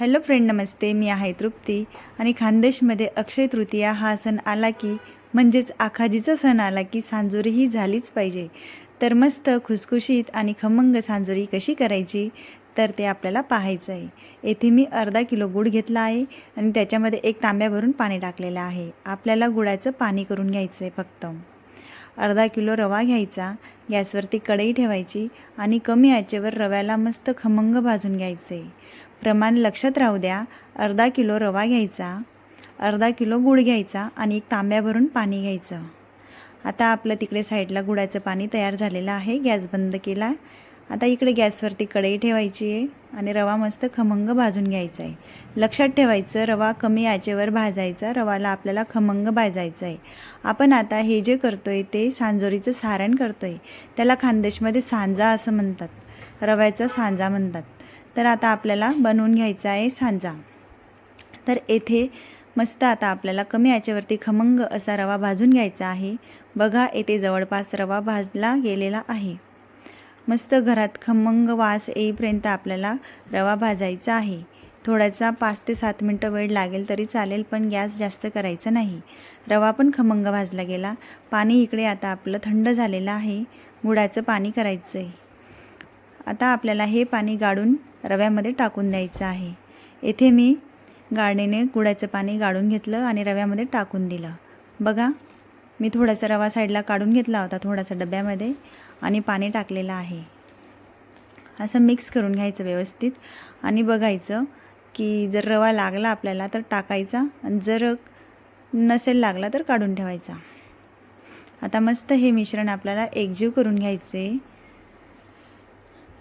Hello friend नमस्ते. मी आहे तृप्ती आणि खानदेशमध्ये अक्षय तृतीया हा सण आला की म्हणजेच आखाजीचा सण आला की सांजोरी ही झालीच पाहिजे. तर मस्त खुसखुशीत आणि खमंग सांजोरी कशी करायची? तर ते आपल्याला पाहायचं आहे. येथे मी अर्धा किलो गूळ घेतला आहे आणि त्याच्यामध्ये एक तांब्या भरून पाणी टाकलेलं आहे. आपल्याला गुळाचं पाणी करून घ्यायचं आहे फक्त. अर्धा किलो रवा घ्यायचा. गॅसवरती कढई ठेवायची आणि कमी आचेवर रव्याला मस्त खमंग भाजून घ्यायचे प्रमाण लक्षात राहू द्या. अर्धा किलो रवा घ्यायचा. अर्धा किलो गूळ घ्यायचा आणि एक तांब्या भरून पाणी घ्यायचं. आता आपलं तिकडे साईडला गुळाचं पाणी तयार झालेलं आहे. गॅस बंद केला. आता इकडे गॅसवरती कढई ठेवायची आहे आणि रवा मस्त खमंग भाजून घ्यायचा आहे. लक्षात ठेवायचं रवा कमी आचेवर भाजायचा रवाला आपल्याला खमंग भाजायचं आहे आपण आता हे जे करतो आहे ते सांजोरीचं सारण करतो आहे त्याला खानदेशमध्ये सांजा असं म्हणतात. रव्याचा सांजा म्हणतात. तर आता आपल्याला बनवून घ्यायचा आहे सांजा. तर येथे मस्त आता आपल्याला कमी याच्यावरती खमंग असा रवा भाजून घ्यायचा आहे. बघा येथे जवळपास रवा भाजला गेलेला आहे. मस्त घरात खमंग वास येईपर्यंत आपल्याला रवा भाजायचा आहे. थोडासा पाच ते सात मिनटं वेळ लागेल तरी चालेल पण गॅस जास्त करायचा नाही. रवा पण खमंग भाजला गेला. पाणी इकडे आता आपलं थंड झालेलं आहे. गुळाचं पाणी करायचं आहे आता आपल्याला हे पाणी गाळून रव्यामध्ये टाकून द्यायचं आहे. येथे मी गाळणीने गुळाचं पाणी गाळून घेतलं आणि रव्यामध्ये टाकून दिलं. बघा मी थोडासा रवा साईडला काढून घेतला होता थोडासा डब्यामध्ये आणि पाणी टाकलेलं आहे. असं मिक्स करून घ्यायचं व्यवस्थित. आणि बघायचं की जर रवा लागला आपल्याला तर टाकायचा आणि जर नसेल लागला तर काढून ठेवायचा. आता मस्त हे मिश्रण आपल्याला एकजीव करून घ्यायचे.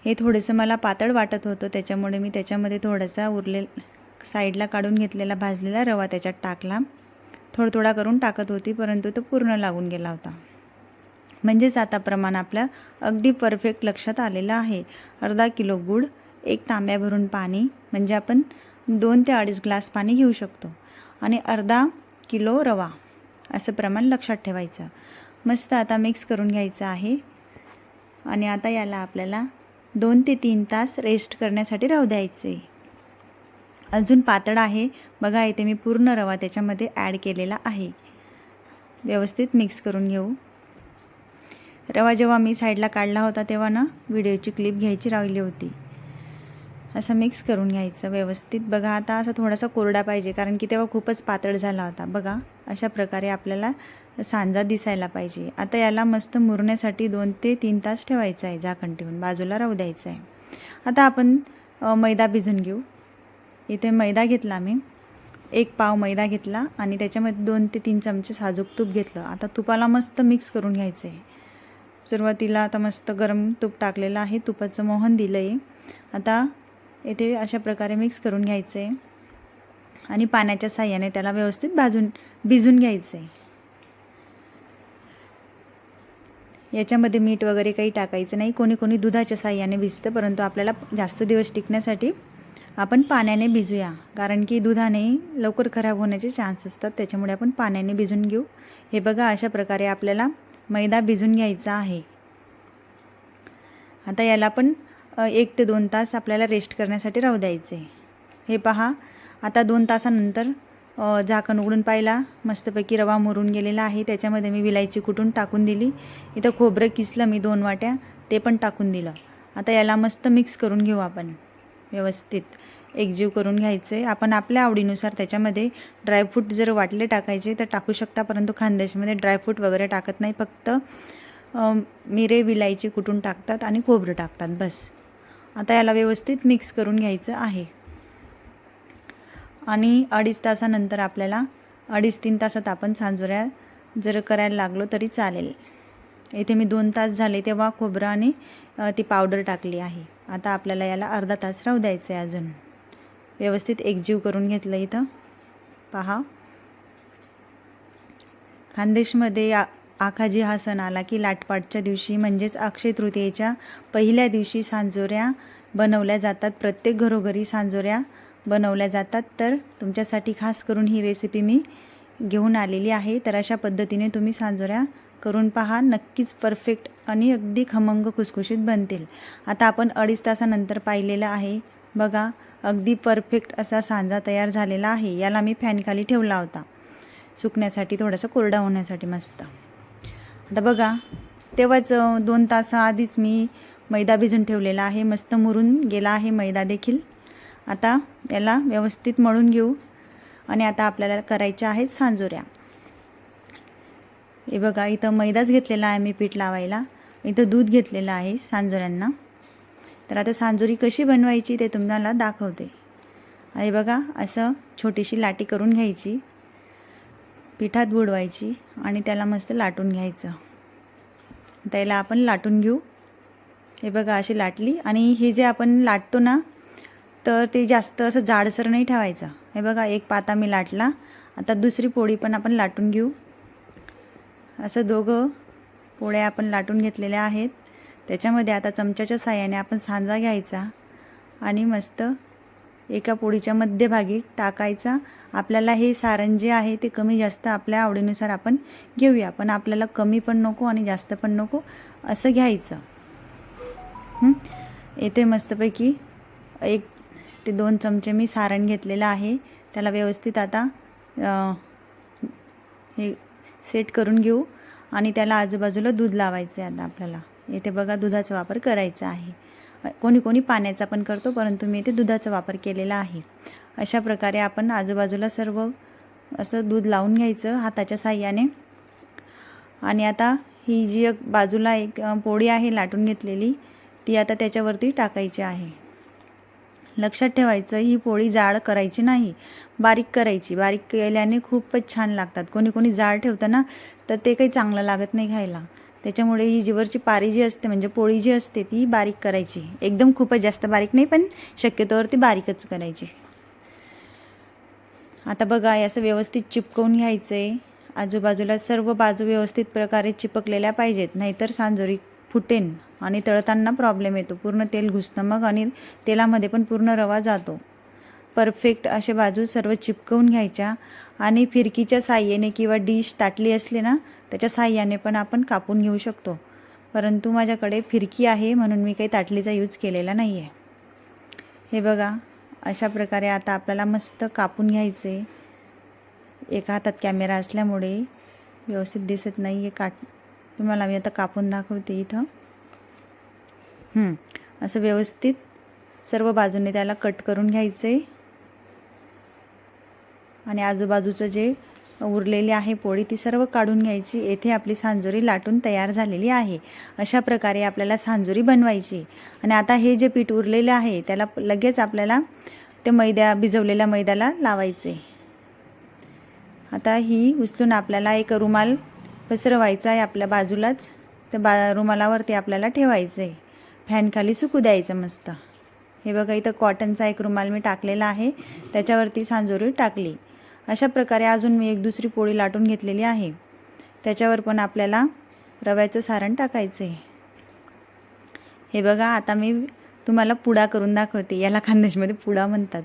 हे थोडंसं मला पातळ वाटत होतं. त्याच्यामुळे मी त्याच्यामध्ये थोडासा उरले साईडला काढून घेतलेला भाजलेला रवा त्याच्यात टाकला. थोडं थोडा करून टाकत होती परंतु तो पूर्ण लागून गेला होता. म्हणजेच आता प्रमाण आपलं अगदी परफेक्ट लक्षात आलेलं आहे. अर्धा किलो गूळ एक तांब्या भरून पाणी म्हणजे आपण दोन ते अडीच ग्लास पाणी घेऊ शकतो. आणि अर्धा किलो रवा असं प्रमाण लक्षात ठेवायचं. मस्त आता मिक्स करून घ्यायचं आहे. आणि आता याला आपल्याला दोन ते तीन तास रेस्ट करण्यासाठी राहू द्यायचे. अजून पातळ आहे. बघा इथे मी पूर्ण रवा त्याच्यामध्ये ॲड केलेला आहे. व्यवस्थित मिक्स करून घेऊ. रवा जेव्हा मी साईडला काढला होता तेव्हा ना व्हिडिओची क्लिप घ्यायची राहिली होती. असं मिक्स करून घ्यायचं व्यवस्थित. बघा आता असं थोडासा कोरडा पाहिजे कारण की तेव्हा खूपच पातळ झाला होता. बघा अशा प्रकारे आपल्याला सांजा दिसायला पाहिजे. आता याला मस्त मुरण्यासाठी दोन ते तीन तास ठेवायचं आहे झाकण ठेवून. बाजूला राहू द्यायचं आहे आता आपण मैदा भिजून घेऊ. इथे मैदा घेतला मी एक पाव मैदा घेतला आणि त्याच्यामध्ये दोन ते तीन चमचे साजूक तूप घेतलं. आता तुपाला मस्त मिक्स करून घ्यायचं आहे सुरुवातीला आता मस्त गरम तूप टाकलेलं आहे. तुपाचं मोहन दिलं आहे आता येथे अशा प्रकारे मिक्स करून घ्यायचं आहे आणि पाण्याच्या साह्याने त्याला व्यवस्थित भाजून भिजून घ्यायचं आहे याच्यामध्ये मीठ वगैरे काही टाकायचं नाही. कोणी कोणी दुधाच्या साह्याने भिजतं परंतु आपल्याला जास्त दिवस टिकण्यासाठी आपण पाण्याने भिजूया. कारण की दुधाने लवकर खराब होण्याचे चान्स असतात. त्याच्यामुळे आपण पाण्याने भिजून घेऊ. हे बघा अशा प्रकारे आपल्याला मैदा भिजून घ्यायचा आहे. आता याला पण एक ते दोन तास आपल्याला रेस्ट करण्यासाठी राहू द्यायचे. हे पहा आता दोन तासानंतर झाकण उघडून पाहिला. मस्तपैकी रवा मुरून गेलेला आहे. त्याच्यामध्ये मी विलायची कुटून टाकून दिली. इथं खोबरं किसलं मी दोन वाट्या. ते पण टाकून दिलं. आता याला मस्त मिक्स करून घेऊ आपण. व्यवस्थित. एकजीव करून घ्यायचे. आपण आपल्या आवडीनुसार त्याच्यामध्ये ड्रायफ्रूट जर वाटले टाकायचे तर टाकू शकता. परंतु खानदेशमध्ये ड्रायफ्रूट वगैरे टाकत नाही. फक्त मिरे विलायची कुटून टाकतात आणि खोबरं टाकतात. बस. आता याला व्यवस्थित मिक्स करून घ्यायचं आहे. आणि अडीच तासानंतर आपल्याला अडीच तीन तासात आपण सांजोऱ्या जर करायला लागलो तरी चालेल. इथे मी दोन तास झाले तेव्हा खोबरं आणि ती पावडर टाकली आहे. आता आपल्याला याला अर्धा तास राहू द्यायचं आहे अजून. व्यवस्थित एकजीव करून घेतलं इथं. पहा. खानदेशमध्ये आ आखाजी हा सण आला की लाटपाटच्या दिवशी म्हणजेच अक्षय तृतीयेच्या पहिल्या दिवशी सांजोऱ्या बनवल्या जातात. प्रत्येक घरोघरी सांजोऱ्या बनवल्या जातात तर तुमच्यासाठी खास करून ही रेसिपी मी घेऊन आलेली आहे. तर अशा पद्धतीने तुम्ही सांजोऱ्या करून पहा नक्कीच परफेक्ट आणि अगदी खमंग खुसखुशीत बनतील. आता आपण अडीच तासानंतर पाहिलेलं आहे. बघा अगदी परफेक्ट असा सांजा तयार झालेला आहे. याला मी फॅनखाली ठेवला होता. सुकण्यासाठी थोडासा कोरडा होण्यासाठी मस्त. आता बघा तेव्हाच दोन तासाआधीच मी मैदा भिजून ठेवलेला आहे. मस्त मुरून गेला आहे मैदा देखील. आता याला व्यवस्थित मळून घेऊ. आणि आता आपल्याला करायच्या आहेत सांजोऱ्या. हे बघा इथं मैदाच घेतलेला आहे मी पीठ लावायला. इथं दूध घेतलेलं आहे सांजोऱ्यांना. तर आता सांजोरी कशी बनवायची ते तुम्हाला दाखवते. हे बघा असं छोटीशी लाटी करून घ्यायची. पिठात बुडवायची आणि त्याला मस्त लाटून घ्यायचं. त्याला आपण लाटून घेऊ. हे बघा अशी लाटली. आणि हे जे आपण लाटतो ना तर ते जास्त असं जाडसर नाही ठेवायचं. हे बघा एक पाता मी लाटला. आता दुसरी पोळी पण आपण लाटून घेऊ. असं दोघं पोळ्या आपण लाटून घेतलेल्या आहेत. त्याच्यामध्ये आता चमच्याच्या साह्याने आपण सांजा घ्यायचा आणि मस्त एका पोळीच्या मध्यभागी टाकायचा. आपल्याला हे सारण जे आहे ते कमी जास्त आपल्या आवडीनुसार आपण घेऊया पण आपल्याला कमी पण नको आणि जास्त पण नको असं घ्यायचं. येते येथे मस्तपैकी. एक ते दोन चमचे मी सारण घेतलेलं आहे. त्याला व्यवस्थित आता हे सेट करून घेऊ. आणि त्याला आजूबाजूला दूध लावायचं आहे आता आपल्याला. येथे बघा दुधाचा वापर करायचा आहे. कोणी कोणी पाण्याचा पण करतो परंतु मी इथे दुधाचा वापर केलेला आहे. अशा प्रकारे आपण आजूबाजूला सर्व असं दूध लावून घ्यायचं हाताच्या साह्याने. आणि आता ही जी एक बाजूला एक पोळी आहे लाटून घेतलेली ती आता त्याच्यावरती टाकायची आहे. लक्षात ठेवायचं ही पोळी जाड करायची नाही. बारीक करायची. बारीक केल्याने खूपच छान लागतात. कोणी कोणी जाड ठेवतं ना तर ते काही चांगलं लागत नाही खायला. त्याच्यामुळे ही जीवरची पारी जी असते म्हणजे पोळी जी असते ती बारीक करायची. एकदम खूपच जास्त बारीक नाही पण शक्यतोवर ती बारीकच करायची. आता बघा हे असं व्यवस्थित चिपकवून घ्यायचं आहे आजूबाजूला सर्व बाजू व्यवस्थित प्रकारे चिपकलेल्या पाहिजेत नाहीतर सांजोरी फुटेन. आणि तळताना प्रॉब्लेम येतो. पूर्ण तेल घुसतं. मग आणि तेलामध्ये पण पूर्ण रवा जातो. परफेक्ट असे बाजू सर्व चिपकवून घ्यायच्या. आणि फिरकीच्या साह्याने किंवा डिश ताटली असली ना त्याच्या साह्याने पण आपण कापून घेऊ शकतो. परंतु माझ्याकडे फिरकी आहे म्हणून मी काही ताटलीचा यूज केलेला नाही आहे हे बघा अशा प्रकारे आता आपल्याला मस्त कापून घ्यायचे. एका हातात कॅमेरा असल्यामुळे व्यवस्थित दिसत नाही आहे काट. तुम्हाला मी आता कापून दाखवते इथं. असं व्यवस्थित सर्व बाजूने त्याला कट करून घ्यायचं आहे आणि आजूबाजूचं जे उरलेली आहे पोळी ती सर्व काढून घ्यायची. येथे आपली सांजोरी लाटून तयार झालेली आहे. अशा प्रकारे आपल्याला सांजोरी बनवायची. आणि आता हे जे पीठ उरलेलं आहे त्याला लगेच आपल्याला ते मैद्या भिजवलेल्या मैद्याला लावायचे आता ही उचलून आपल्याला एक रुमाल पसरवायचा आहे आपल्या बाजूलाच. त्या बा रुमालावरती आपल्याला ठेवायचं आहे फॅनखाली सुकू द्यायचं मस्त. हे बघा इथं कॉटनचा एक रुमाल मी टाकलेला आहे. त्याच्यावरती सांजोरी टाकली. अशा प्रकारे अजून मी एक दुसरी पोळी लाटून घेतलेली आहे. त्याच्यावर पण आपल्याला रव्याचं सारण टाकायचं आहे हे बघा आता मी तुम्हाला पुडा करून दाखवते. याला खानदेशमध्ये पुडा म्हणतात.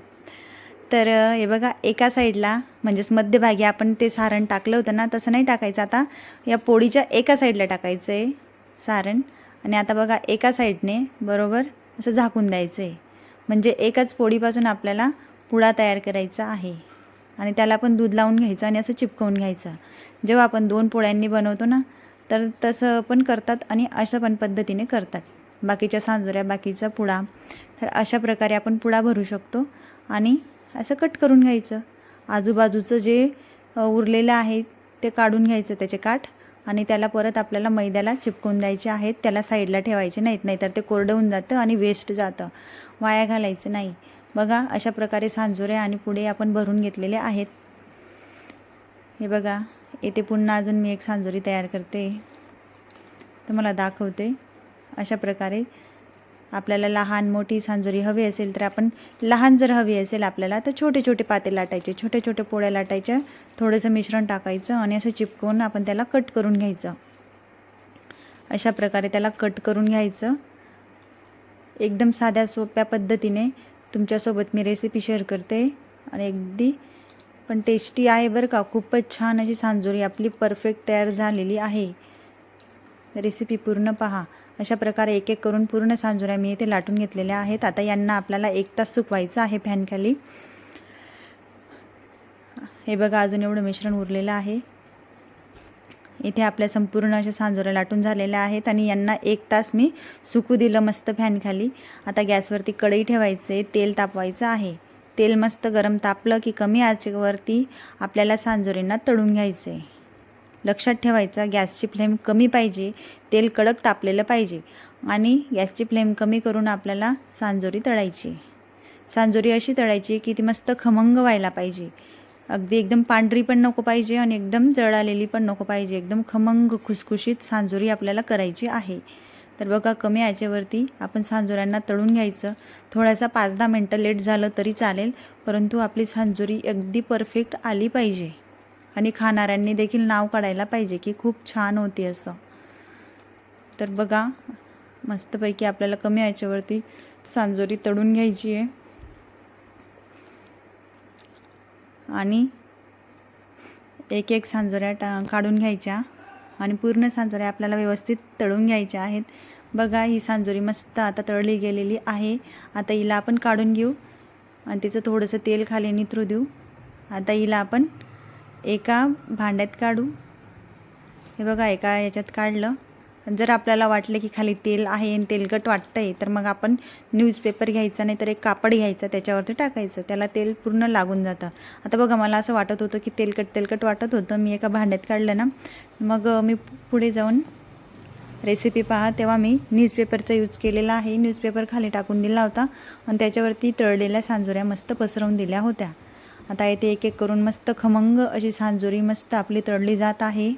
तर हे बघा एका साईडला म्हणजेच मध्यभागी आपण ते सारण टाकलं होतं ना तसं नाही टाकायचं. आता या पोळीच्या एका साईडला टाकायचं आहे सारण. आणि आता बघा एका साईडने बरोबर असं झाकून द्यायचं आहे म्हणजे एकाच पोळीपासून आपल्याला पुडा तयार करायचा आहे. आणि त्याला पण दूध लावून घ्यायचं आणि असं चिपकवून घ्यायचं. जेव्हा आपण दोन पोळ्यांनी बनवतो ना तर तसं पण करतात आणि अशा पण पद्धतीने करतात. बाकीच्या सांजोऱ्या बाकीचा पुडा. तर अशा प्रकारे आपण पुडा भरू शकतो आणि असं कट करून घ्यायचं. आजूबाजूचं जे उरलेलं आहे ते काढून घ्यायचं त्याचे काठ. आणि त्याला परत आपल्याला मैद्याला चिपकून द्यायचे आहेत. त्याला साईडला ठेवायचे नाहीत नाहीतर ते कोरडं होऊन जातं आणि वेस्ट जातं. वाया घालायचं नाही. बघा अशा प्रकारे सांजोरे आणि पुढे आपण भरून घेतलेले आहेत. हे बघा येथे पुन्हा अजून मी एक सांजोरी तयार करते. तुम्हाला दाखवते. अशा प्रकारे आपल्याला लहान मोठी सांजोरी हवी असेल तर आपण लहान जर हवी असेल आपल्याला तर छोटे छोटे पाते लाटायचे छोटे छोटे पोळ्या लाटायच्या थोडंसं मिश्रण टाकायचं आणि असं चिपकवून आपण त्याला कट करून घ्यायचं. अशा प्रकारे त्याला कट करून घ्यायचं. एकदम साध्या सोप्या पद्धतीने तुमच्यासोबत मी रेसिपी शेअर करते. आणि अगदी पण टेस्टी आहे बरं का. खूपच छान अशी सांजोरी आपली परफेक्ट तयार झालेली आहे. रेसिपी पूर्ण पहा. अशा प्रकारे एक एक करून पूर्ण सांजुऱ्या मी इथे लाटून घेतलेल्या आहेत. आता यांना आपल्याला एक तास सुकवायचं आहे फॅनखाली हे बघा अजून एवढं मिश्रण उरलेलं आहे. इथे आपल्या संपूर्ण अशा सांजोऱ्या लाटून झालेल्या आहेत आणि यांना एक तास मी सुकू दिलं मस्त फॅनखाली आता गॅसवरती कढई ठेवायचे तेल तापवायचं आहे. तेल मस्त गरम तापलं की कमी आचेवरती आपल्याला सांजोरींना तळून घ्यायचे लक्षात ठेवायचा गॅसची फ्लेम कमी पाहिजे तेल कडक तापलेलं पाहिजे आणि गॅसची फ्लेम कमी करून आपल्याला सांजोरी तळायची. सांजोरी अशी तळायची की ती मस्त खमंग व्हायला पाहिजे. अगदी एकदम पांढरी पण नको पाहिजे आणि एकदम जळालेली पण नको पाहिजे. एकदम खमंग खुसखुशीत सांजोरी आपल्याला करायची आहे. तर बघा कमी आचेवरती आपण सांजोऱ्यांना तळून घ्यायचं. थोडासा पाच दहा मिनटं लेट झालं तरी चालेल परंतु आपली सांजोरी अगदी परफेक्ट आली पाहिजे. आणि खाणाऱ्यांनी देखील नाव काढायला पाहिजे की खूप छान होती असं. तर बघा मस्तपैकी आपल्याला कमी याच्यावरती सांजोरी तळून घ्यायची आहे. आणि एक एक सांजोऱ्या टा काढून घ्यायच्या आणि पूर्ण सांजोऱ्या आपल्याला व्यवस्थित तळून घ्यायच्या आहेत. बघा ही सांजोरी मस्त आता तळली गेलेली आहे. आता हिला आपण काढून घेऊ आणि तिचं थोडंसं तेल खाली निथरू देऊ. आता हिला आपण एका भांड्यात काढू. हे बघा एका याच्यात काढलं. जर आपल्याला वाटलं की खाली तेल आहे आणि तेलकट वाटतं आहे तर मग आपण न्यूजपेपर घ्यायचा नाही तर एक कापड घ्यायचा त्याच्यावरती टाकायचं. त्याला तेल पूर्ण लागून जातं. आता बघा मला असं वाटत होतं की तेलकट तेलकट वाटत होतं. मी एका भांड्यात काढलं ना. मग मी पुढे जाऊन रेसिपी पहा. तेव्हा मी न्यूजपेपरचा यूज केलेला आहे. न्यूजपेपर खाली टाकून दिला होता. आणि त्याच्यावरती तळलेल्या सांजोऱ्या मस्त पसरवून दिल्या होत्या. आता येते एक एक करून मस्त खमंग अशी सांजोरी मस्त आपली तळली जात आहे.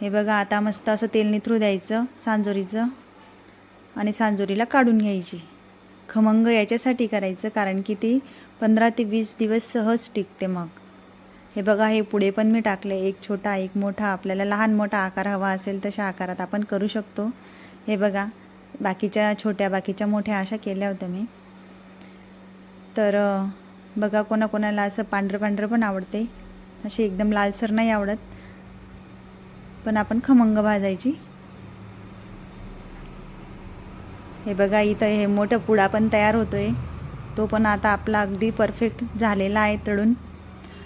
हे बघा आता मस्त असं तेल निथरू द्यायचं सांजोरीचं. आणि सांजोरीला काढून घ्यायची. खमंग याच्यासाठी करायचं कारण की ती पंधरा ते वीस दिवस सहज टिकते मग. हे बघा हे पुढे पण मी टाकले एक छोटा एक मोठा आपल्याला लहान मोठा आकार हवा असेल तशा आकारात आपण करू शकतो. हे बघा बाकीच्या छोट्या बाकीच्या मोठ्या अशा केल्या होत्या मी. तर बघा कोणाकोणाला असं पांढरं पांढरं पण आवडते. अशी एकदम लालसर नाही आवडत. पण आपण खमंग भाजायची. हे बघा इथं हे मोठं पुडा पण तयार होतोय. तो पण आता आपला अगदी परफेक्ट झालेला आहे तळून.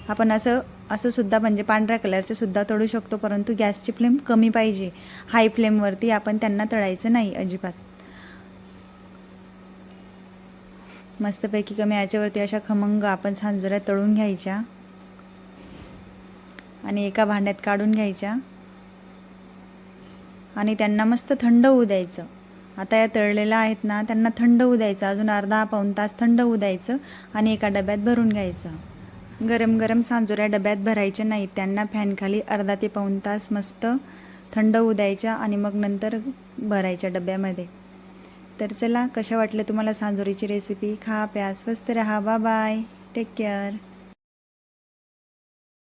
आपण असं असं सुद्धा म्हणजे पांढऱ्या कलरचं सुद्धा तळू शकतो परंतु गॅसची फ्लेम कमी पाहिजे. हाय फ्लेमवरती आपण त्यांना तळायचं नाही अजिबात. मस्तपैकी कमी याच्यावरती अशा खमंग आपण सांजोऱ्या तळून घ्यायच्या. आणि एका भांड्यात काढून घ्यायच्या. आणि त्यांना मस्त थंड होऊ द्यायचं. आता या तळलेल्या आहेत ना त्यांना थंड होऊ द्यायचं. अजून अर्धा पाऊण तास थंड होऊ द्यायचं आणि एका डब्यात भरून घ्यायचं. गरम गरम सांजोऱ्या डब्यात भरायच्या नाहीत. त्यांना फॅनखाली अर्धा ते पाऊण तास मस्त थंड होऊ द्यायच्या आणि मग नंतर भरायच्या डब्यामध्ये. तर चला कशा वाटलं तुम्हाला सांजोरीची रेसिपी खा प्या स्वस्त रहा बा बाय टेक केअर